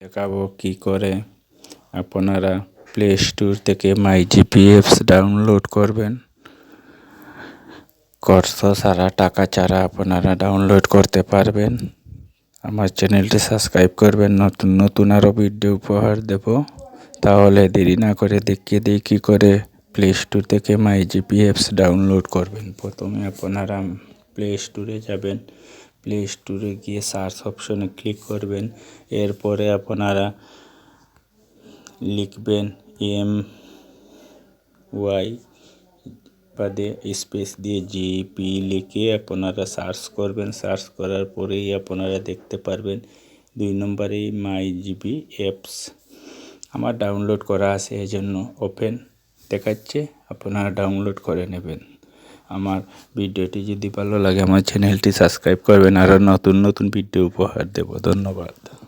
দেখাবো কি করে আপনারা প্লে স্টোর থেকে মাই জিপিএফস ডাউনলোড করবেন। কষ্ট সারা টাকা ছাড়া আপনারা ডাউনলোড করতে পারবেন। আমার চ্যানেলটি সাবস্ক্রাইব করবেন, নতুন নতুন আরও ভিডিও উপহার দেব। তাহলে দেরি না করে দেখিয়ে দিই কী করে প্লে স্টোর থেকে মাই জিপিএফস ডাউনলোড করবেন। প্রথমে আপনারা প্লে স্টোরে যাবেন। প্লে স্টোরে গিয়ে সার্চ অপশনে ক্লিক করবেন। এরপরে আপনারা লিখবেন এম ওয়াই বাদে স্পেস দিয়ে জিপি লিখে আপনারা সার্চ করবেন। সার্চ করার পরেই আপনারা দেখতে পারবেন দুই নম্বরে মাই জিপি অ্যাপস আমার ডাউনলোড করা আছে এই জন্য ওপেন দেখাচ্ছে, আপনারা ডাউনলোড করে নেবেন। আমার ভিডিওটি যদি ভালো লাগে, আমার চ্যানেলটি সাবস্ক্রাইব করবেন। আরও নতুন নতুন ভিডিও উপহার দেব। ধন্যবাদ।